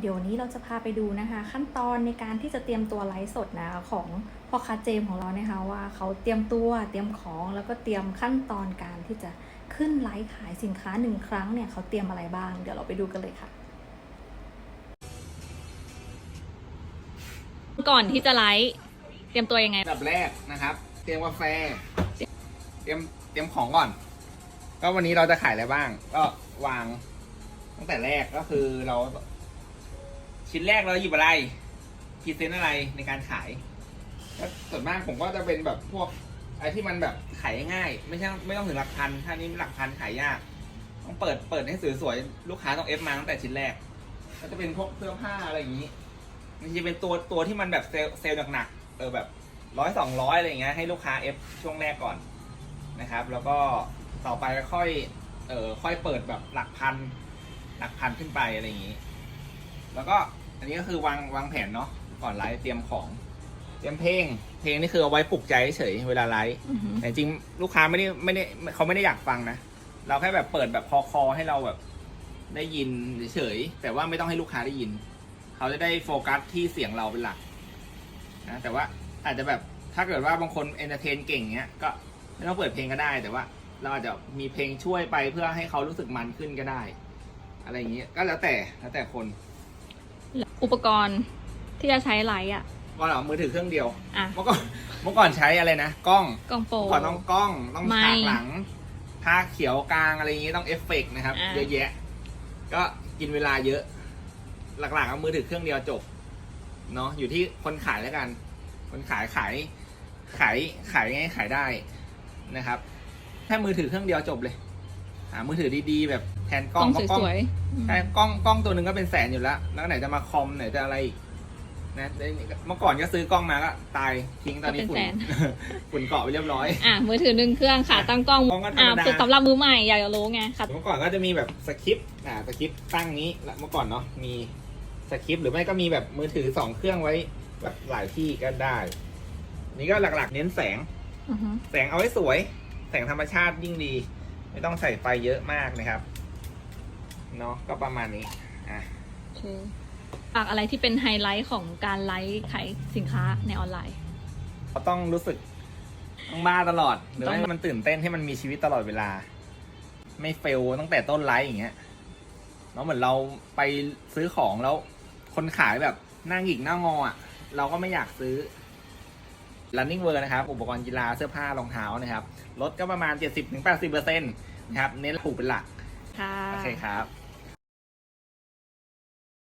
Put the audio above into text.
เดี๋ยวนี้เราจะพาไปดูนะคะ ขั้นตอนในการที่จะเตรียมตัวไลฟ์สดนะคะของพ่อค้าเจมส์ของเรานะคะว่าเขาเตรียมตัวเตรียมของแล้วก็เตรียมขั้นตอนการที่จะขึ้นไลฟ์ขายสินค้าหนึ่งครั้งเนี่ยเขาเตรียมอะไรบ้าง เดี๋ยวเราไปดูกันเลยค่ะ ก่อนที่จะไลฟ์เตรียมตัวยังไง อันดับแรกนะครับ เตรียมกาแฟ เตรียมเตรียมของก่อน ก็วันนี้เราจะขายอะไรบ้าง ก็วางตั้งแต่แรกก็คือเรา ชิ้นแรกเราหยิบอะไรพรีเซนต์อะไรในการขายก็ส่วนมากผมก็จะเป็นแบบพวกไอ้ที่มันแบบขายง่าย ไม่ใช่ไม่ต้องถึงหลักพัน ถ้านี้หลักพันขายยาก ต้องเปิดเปิดให้สวยๆลูกค้าต้องเอฟมาตั้งแต่ชิ้นแรก ก็จะเป็นพวกเสื้อผ้าอะไรอย่างนี้มันจะเป็นตัวตัวที่มันแบบเซลล์เซลล์หนักๆเออแบบร้อยสองร้อยอะไรอย่างเงี้ยให้ลูกค้าเอฟช่วงแรกก่อนนะครับ แล้วก็ต่อไปค่อยเออค่อยเปิดแบบหลักพันหลักพันขึ้นไปอะไรอย่างงี้ แล้วก็ อันนี้ก็คือวางวางแผนเนาะก่อนไลฟ์เตรียมของ เตรียมเพลง เพลงนี่คือเอาไว้ปลุกใจเฉยๆเวลาไลฟ์อือหือแต่จริงๆลูกค้าไม่ได้ไม่ได้เขาไม่ได้อยากฟังนะ เราแค่แบบเปิดแบบคอคอๆให้เราแบบได้ยินเฉยๆแต่ว่าไม่ต้องให้ลูกค้าได้ยิน เขาจะได้โฟกัสที่เสียงเราเป็นหลักนะแต่ว่าอาจจะแบบถ้าเกิดว่าบางคนเอนเตอร์เทนเก่งเงี้ยก็ไม่ต้องเปิดเพลงก็ได้แต่ว่า เราอาจจะมีเพลงช่วยไปเพื่อให้เขารู้สึกมันขึ้นก็ได้ อะไรอย่างเงี้ยก็แล้วแต่แล้วแต่คน อุปกรณ์ที่จะใช้ไลฟ์อะก็เหรอมือถือเครื่องเดียว อะ เมื่อก่อนเมื่อก่อนใช้อะไรนะกล้องกล้องโปร เมื่อก่อนต้องกล้องต้องไม่ฉากหลังผ้าเขียวกลางอะไรอย่างงี้ต้องเอฟเฟกต์นะครับ อ่าเยอะแยะ ก็กินเวลาเยอะ หลักๆเอามือถือเครื่องเดียวจบเนาะอยู่ที่คนขายแล้วกัน คนขายขายขายขายไงขายได้นะครับแค่มือถือเครื่องเดียวจบเลย หามือถือดีๆแบบแทนกกล้ล้อองงเพราะกล้องสวยๆอืมใช่กล้องกล้องตัวหนึ่งก็เป็นแสนอยู่แล้ว แล้วไหนจะมาคอมไหนจะอะไรอีกนะเมื่อก่อนก็ซื้อกล้องมาก็ตายทิ้งตอนนี้ฝุ่นฝุ่นเกาะไปเรียบร้อย อะมือถือหนึ่งเครื่องค่ะตั้งกล้องกล้องก็ธรรอะมดาสำหรับมือใหม่อยากจะรู้ไงค่ะเมื่อก่อนก็จะมีแบบสคริปต์อ่าสคริปต์ตั้งนี้แล้วเมื่อก่อนเนาะมีสคริปต์หรือไม่ก็มีแบบมือถือสองเครื่องไว้แบบหลายที่ก็ได้ นี่ก็หลักๆ เน้นแสงอือหือแสงเอาไว้สวย แสงธรรมชาติยิ่งดี ไม่ต้องใส่ไฟเยอะมากนะครับเนาะก็ประมาณนี้อะโอเคฝากอะไรที่เป็นไฮไลท์ของการไลฟ์ขายสินค้าในออนไลน์ เราต้องรู้สึกต้องบ้าตลอดหรือต้อง ให้มันตื่นเต้นให้มันมีชีวิตตลอดเวลา ไม่เฟลตั้งแต่ต้นไลฟ์อย่างเงี้ยเนาะเหมือนเราไปซื้อของแล้ว คนขายแบบหน้าหงิกหน้างออะ เราก็ไม่อยากซื้อ running wear นะครับ อุปกรณ์กีฬาเสื้อผ้ารองเท้านะครับลดก็ประมาณ 70-80%นะครับ เน้นถูกเป็นหลัก ค่ะ โอเคครับ